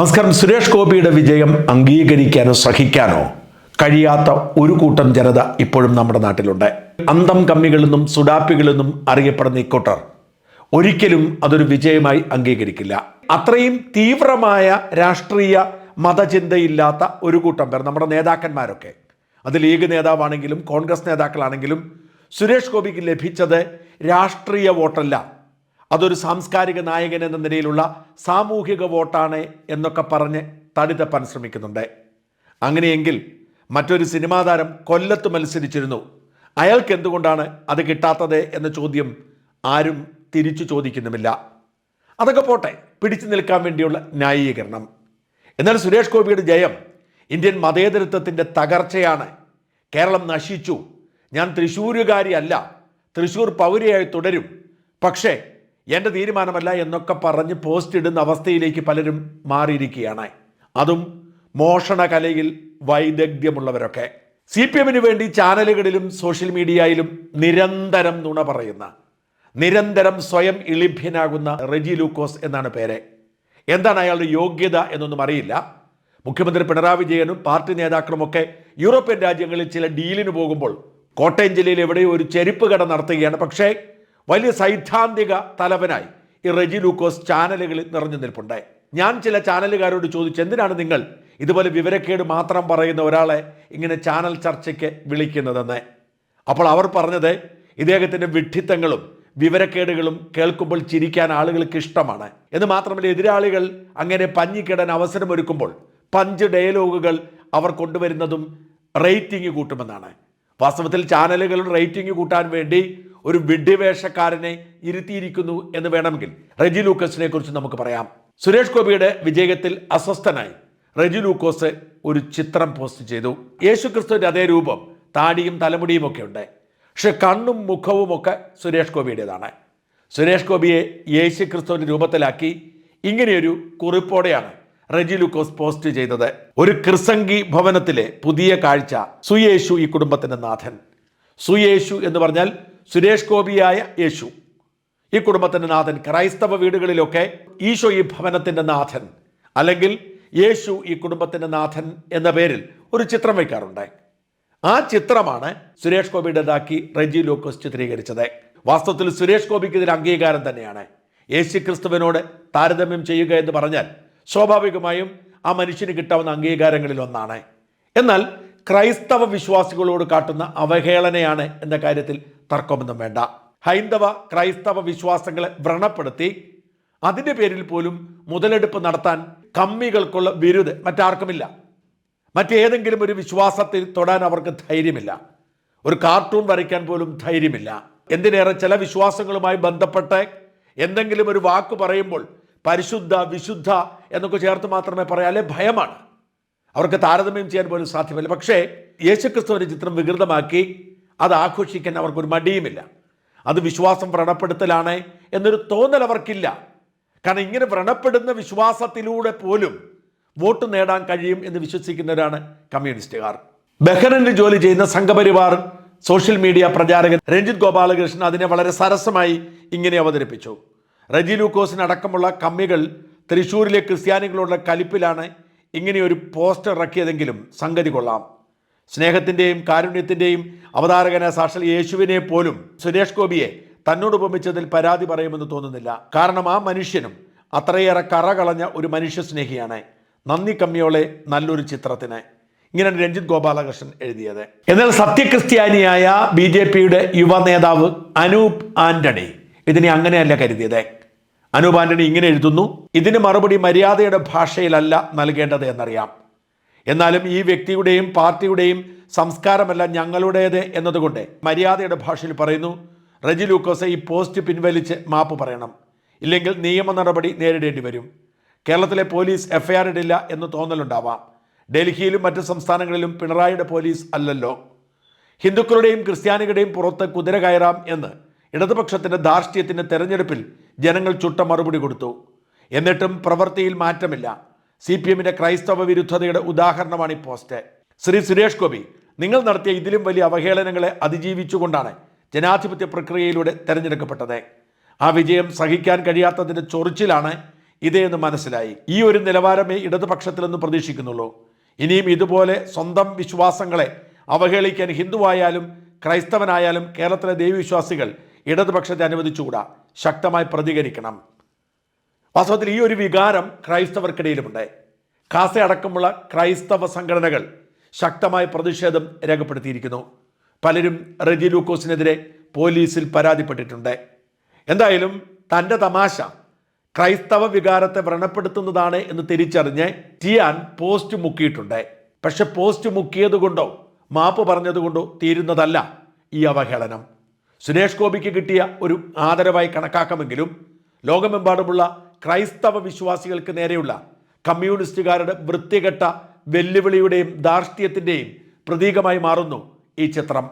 നമസ്കാരം. സുരേഷ് ഗോപിയുടെ വിജയം അംഗീകരിക്കാനോ സഹിക്കാനോ കഴിയാത്ത ഒരു കൂട്ടം ജനത ഇപ്പോഴും നമ്മുടെ നാട്ടിലുണ്ട്. അന്തം കമ്മികളെന്നും സുഡാപ്പികളെന്നും അറിയപ്പെടുന്ന ഇക്കൂട്ടർ ഒരിക്കലും അതൊരു വിജയമായി അംഗീകരിക്കില്ല. അത്രയും തീവ്രമായ രാഷ്ട്രീയ മതചിന്തയില്ലാത്ത ഒരു കൂട്ടം പേർ നമ്മുടെ നേതാക്കന്മാരൊക്കെ. അത് ലീഗ് നേതാവാണെങ്കിലും കോൺഗ്രസ് നേതാക്കളാണെങ്കിലും സുരേഷ് ഗോപിക്ക് ലഭിച്ചത് രാഷ്ട്രീയ വോട്ടല്ല. അതൊരു സാംസ്കാരിക നായകൻ എന്ന നിലയിലുള്ള സാമൂഹിക വോട്ടാണ് എന്നൊക്കെ പറഞ്ഞ് തടിതപ്പാൻ ശ്രമിക്കുന്നുണ്ട്. അങ്ങനെയെങ്കിൽ മറ്റൊരു സിനിമാ താരം കൊല്ലത്ത് മത്സരിച്ചിരുന്നു. അയാൾക്ക് എന്തുകൊണ്ടാണ് അത് കിട്ടാത്തത് എന്ന ചോദ്യം ആരും തിരിച്ചു ചോദിക്കുന്നുമില്ല. അതൊക്കെ പോട്ടെ പിടിച്ചു നിൽക്കാൻ വേണ്ടിയുള്ള ന്യായീകരണം. എന്നാൽ സുരേഷ് ഗോപിയുടെ ജയം ഇന്ത്യൻ മതേതരത്വത്തിന്റെ തകർച്ചയാണ്. കേരളം നശിച്ചു. ഞാൻ തൃശ്ശൂരുകാരി അല്ല തൃശ്ശൂർ പൗരയായി തുടരും. പക്ഷേ എന്റെ തീരുമാനമല്ല എന്നൊക്കെ പറഞ്ഞ് പോസ്റ്റ് ഇടുന്ന അവസ്ഥയിലേക്ക് പലരും മാറിയിരിക്കുകയാണ്. അതും മോഷണ കലയിൽ വൈദഗ്ധ്യമുള്ളവരൊക്കെ. സി പി എമ്മിന് വേണ്ടി ചാനലുകളിലും സോഷ്യൽ മീഡിയയിലും നിരന്തരം നുണ പറയുന്ന നിരന്തരം സ്വയം ഇളിഭ്യനാകുന്ന റെജി ലൂക്കോസ് എന്നാണ് പേര്. എന്താണ് അയാളുടെ യോഗ്യത എന്നൊന്നും അറിയില്ല. മുഖ്യമന്ത്രി പിണറായി വിജയനും പാർട്ടി നേതാക്കളുമൊക്കെ യൂറോപ്യൻ രാജ്യങ്ങളിൽ ചില ഡീലിന് പോകുമ്പോൾ കോട്ടയം ജില്ലയിൽ എവിടെയോ ഒരു ചെരുപ്പ് കട നടത്തുകയാണ്. പക്ഷേ വലിയ സൈദ്ധാന്തിക തലവനായി ഈ റെജി ലൂക്കോസ് ചാനലുകളിൽ നിറഞ്ഞു നിൽപ്പുണ്ടായി ഞാൻ ചില ചാനലുകാരോട് ചോദിച്ചു എന്തിനാണ് നിങ്ങൾ ഇതുപോലെ വിവരക്കേട് മാത്രം പറയുന്ന ഒരാളെ ഇങ്ങനെ ചാനൽ ചർച്ചയ്ക്ക് വിളിക്കുന്നതെന്ന്? അപ്പോൾ അവർ പറഞ്ഞത് ഇദ്ദേഹത്തിന്റെ വിഡ്ഢിത്തങ്ങളും വിവരക്കേടുകളും കേൾക്കുമ്പോൾ ചിരിക്കാൻ ആളുകൾക്ക് ഇഷ്ടമാണ്. എന്ന് മാത്രമല്ല എതിരാളികൾ അങ്ങനെ പഞ്ഞിക്കിടാൻ അവസരമൊരുക്കുമ്പോൾ പഞ്ച് ഡയലോഗുകൾ അവർ കൊണ്ടുവരുന്നതും റേറ്റിംഗ് കൂട്ടുമെന്നാണ്. വാസ്തവത്തിൽ ചാനലുകൾ റേറ്റിംഗ് കൂട്ടാൻ വേണ്ടി ഒരു വിഡ്ഢിവേഷക്കാരനെ ഇരുത്തിയിരിക്കുന്നു എന്ന് വേണമെങ്കിൽ റെജി ലൂക്കസിനെ കുറിച്ച് നമുക്ക് പറയാം. സുരേഷ് ഗോപിയുടെ വിജയത്തിൽ അസ്വസ്ഥനായി റെജി ലൂക്കോസ് ഒരു ചിത്രം പോസ്റ്റ് ചെയ്തു. യേശു ക്രിസ്തുവിന്റെ അതേ രൂപം താടിയും തലമുടിയും ഒക്കെ ഉണ്ട്. പക്ഷെ കണ്ണും മുഖവും ഒക്കെ സുരേഷ് ഗോപിയുടേതാണ്. സുരേഷ് ഗോപിയെ യേശു ക്രിസ്തുവിന്റെ രൂപത്തിലാക്കി ഇങ്ങനെയൊരു കുറിപ്പോടെയാണ് റെജി ലൂക്കോസ് പോസ്റ്റ് ചെയ്തത്. ഒരു ക്രിസംഗി ഭവനത്തിലെ പുതിയ കാഴ്ച സുയേശു ഈ കുടുംബത്തിന്റെ നാഥൻ. സുയേശു എന്ന് പറഞ്ഞാൽ സുരേഷ് ഗോപിയായ യേശു. ഈ കുടുംബത്തിന്റെ നാഥൻ ക്രൈസ്തവ വീടുകളിലൊക്കെ ഈശോ ഈ ഭവനത്തിന്റെ നാഥൻ. അല്ലെങ്കിൽ യേശു ഈ കുടുംബത്തിന്റെ നാഥൻ എന്ന പേരിൽ ഒരു ചിത്രം വയ്ക്കാറുണ്ട്. ആ ചിത്രമാണ് സുരേഷ് ഗോപിയുടേതാക്കി റെജി ലൂക്കോസ് ചിത്രീകരിച്ചത്. വാസ്തവത്തിൽ സുരേഷ് ഗോപിക്ക് ഇതിൽ അംഗീകാരം തന്നെയാണ്. യേശു ക്രിസ്തുവിനോട് താരതമ്യം ചെയ്യുക എന്ന് പറഞ്ഞാൽ സ്വാഭാവികമായും ആ മനുഷ്യന് കിട്ടാവുന്ന അംഗീകാരങ്ങളിൽ ഒന്നാണ്. എന്നാൽ ക്രൈസ്തവ വിശ്വാസികളോട് കാട്ടുന്ന അവഹേളനയാണ് എന്ന കാര്യത്തിൽ തർക്കമൊന്നും വേണ്ട. ഹൈന്ദവ ക്രൈസ്തവ വിശ്വാസങ്ങളെ വ്രണപ്പെടുത്തി അതിന്റെ പേരിൽ പോലും മുതലെടുപ്പ് നടത്താൻ കമ്മികൾക്കുള്ള ബിരുദ് മറ്റാർക്കുമില്ല. മറ്റേതെങ്കിലും ഒരു വിശ്വാസത്തിൽ തൊടാൻ അവർക്ക് ധൈര്യമില്ല. ഒരു കാർട്ടൂൺ വരയ്ക്കാൻ പോലും ധൈര്യമില്ല. എന്തിനേറെ ചില വിശ്വാസങ്ങളുമായി ബന്ധപ്പെട്ട് എന്തെങ്കിലും ഒരു വാക്ക് പറയുമ്പോൾ പരിശുദ്ധ വിശുദ്ധ എന്നൊക്കെ ചേർത്ത് മാത്രമേ പറയാലേ ഭയമാണ്. അവർക്ക് താരതമ്യം ചെയ്യാൻ പോലും സാധ്യമല്ല. പക്ഷേ യേശുക്രിസ്തുവിന്റെ ചിത്രം വികൃതമാക്കി അത് ആഘോഷിക്കാൻ അവർക്കൊരു മടിയുമില്ല. അത് വിശ്വാസം വ്രണപ്പെടുത്തലാണ് എന്നൊരു തോന്നൽ അവർക്കില്ല. കാരണം ഇങ്ങനെ വ്രണപ്പെടുന്ന വിശ്വാസത്തിലൂടെ പോലും വോട്ട് നേടാൻ കഴിയും എന്ന് വിശ്വസിക്കുന്നവരാണ് കമ്മ്യൂണിസ്റ്റുകാർ. ബഹ്റിനിൽ ജോലി ചെയ്യുന്ന സംഘപരിവാർ സോഷ്യൽ മീഡിയ പ്രചാരകൻ രഞ്ജിത് ഗോപാലകൃഷ്ണൻ അതിനെ വളരെ സരസമായി ഇങ്ങനെ അവതരിപ്പിച്ചു. റജി ലൂക്കോസിനടക്കമുള്ള കമ്മികൾ തൃശ്ശൂരിലെ ക്രിസ്ത്യാനികളുടെ കലിപ്പിലാണ് ഇങ്ങനെയൊരു പോസ്റ്റർ ഇറക്കിയതെങ്കിലും സംഗതി കൊള്ളാം. സ്നേഹത്തിന്റെയും കാരുണ്യത്തിന്റെയും അവതാരകന സാക്ഷാൽ യേശുവിനെ പോലും സുരേഷ് ഗോപിയെ തന്നോട് ഉപമിച്ചതിൽ പരാതി പറയുമെന്ന് തോന്നുന്നില്ല. കാരണം ആ മനുഷ്യനും അത്രയേറെ കറ കളഞ്ഞ ഒരു മനുഷ്യ സ്നേഹിയാണ് നന്ദി കമ്മിയോളെ നല്ലൊരു ചിത്രത്തിന്. ഇങ്ങനെയാണ് രഞ്ജിത് ഗോപാലകൃഷ്ണൻ എഴുതിയത്. എന്നാൽ സത്യക്രിസ്ത്യാനിയായ ബി ജെ പിയുടെ യുവ നേതാവ് അനൂപ് ആന്റണി ഇതിനെ അങ്ങനെയല്ല കരുതിയത്. അനൂപ് ആന്റണി ഇങ്ങനെ എഴുതുന്നു ഇതിന് മറുപടി മര്യാദയുടെ ഭാഷയിലല്ല നൽകേണ്ടത് എന്നറിയാം. എന്നാലും ഈ വ്യക്തിയുടെയും പാർട്ടിയുടെയും സംസ്കാരമല്ല ഞങ്ങളുടേത് എന്നതുകൊണ്ട് മര്യാദയുടെ ഭാഷയിൽ പറയുന്നു റജി ലൂക്കോസ് ഈ പോസ്റ്റ് പിൻവലിച്ച് മാപ്പ് പറയണം. ഇല്ലെങ്കിൽ നിയമ നടപടി നേരിടേണ്ടി വരും. കേരളത്തിലെ പോലീസ് എഫ്ഐആർ ഇടില്ല എന്ന് തോന്നലുണ്ടാവാം. ഡൽഹിയിലും മറ്റ് സംസ്ഥാനങ്ങളിലും പിണറായിയുടെ പോലീസ് അല്ലല്ലോ. ഹിന്ദുക്കളുടെയും ക്രിസ്ത്യാനികളുടെയും പുറത്ത് കുതിര കയറാം എന്ന് ഇടതുപക്ഷത്തിന്റെ ധാർഷ്ട്യത്തിന്റെ തെരഞ്ഞെടുപ്പിൽ ജനങ്ങൾ ചുട്ട മറുപടി കൊടുത്തു. എന്നിട്ടും പ്രവൃത്തിയിൽ മാറ്റമില്ല. സി പി എമ്മിന്റെ ക്രൈസ്തവ വിരുദ്ധതയുടെ ഉദാഹരണമാണ് ഈ പോസ്റ്റ്. ശ്രീ സുരേഷ് ഗോപി നിങ്ങൾ നടത്തിയ ഇതിലും വലിയ അവഹേളനങ്ങളെ അതിജീവിച്ചുകൊണ്ടാണ് ജനാധിപത്യ പ്രക്രിയയിലൂടെ തെരഞ്ഞെടുക്കപ്പെട്ടത്. ആ വിജയം സഹിക്കാൻ കഴിയാത്തതിന്റെ ചൊറിച്ചിലാണ് ഇതേന്ന് മനസ്സിലായി. ഈ ഒരു നിലവാരമേ ഇടതുപക്ഷത്തിൽ നിന്ന് പ്രതീക്ഷിക്കുന്നുള്ളൂ. ഇനിയും ഇതുപോലെ സ്വന്തം വിശ്വാസങ്ങളെ അവഹേളിക്കാൻ ഹിന്ദുവായാലും ക്രൈസ്തവനായാലും കേരളത്തിലെ ദൈവവിശ്വാസികൾ ഇടതുപക്ഷത്തെ അനുവദിച്ചുകൂടാ. ശക്തമായി പ്രതികരിക്കണം. വാസ്തവത്തിൽ ഈ ഒരു വികാരം ക്രൈസ്തവർക്കിടയിലുമുണ്ട് ഖാസ അടക്കമുള്ള ക്രൈസ്തവ സംഘടനകൾ ശക്തമായ പ്രതിഷേധം രേഖപ്പെടുത്തിയിരിക്കുന്നു. പലരും റെജി ലൂക്കോസിനെതിരെ പോലീസിൽ പരാതിപ്പെട്ടിട്ടുണ്ട്. എന്തായാലും തന്റെ തമാശ ക്രൈസ്തവ വികാരത്തെ വ്രണപ്പെടുത്തുന്നതാണ് എന്ന് തിരിച്ചറിഞ്ഞ് ടിയാൻ പോസ്റ്റ് മുക്കിയിട്ടുണ്ട്. പക്ഷെ പോസ്റ്റ് മുക്കിയതുകൊണ്ടോ മാപ്പ് പറഞ്ഞതുകൊണ്ടോ തീരുന്നതല്ല ഈ അവഹേളനം. സുരേഷ് ഗോപിക്ക് കിട്ടിയ ഒരു ആദരവായി കണക്കാക്കുമെങ്കിലും ലോകമെമ്പാടുമുള്ള ക്രൈസ്തവ വിശ്വാസികൾക്ക് നേരെയുള്ള കമ്മ്യൂണിസ്റ്റുകാരുടെ വൃത്തികെട്ട വെല്ലുവിളിയുടെയും ധാർഷ്ട്യത്തിന്റെയും പ്രതീകമായി മാറുന്നു ഈ ചിത്രം.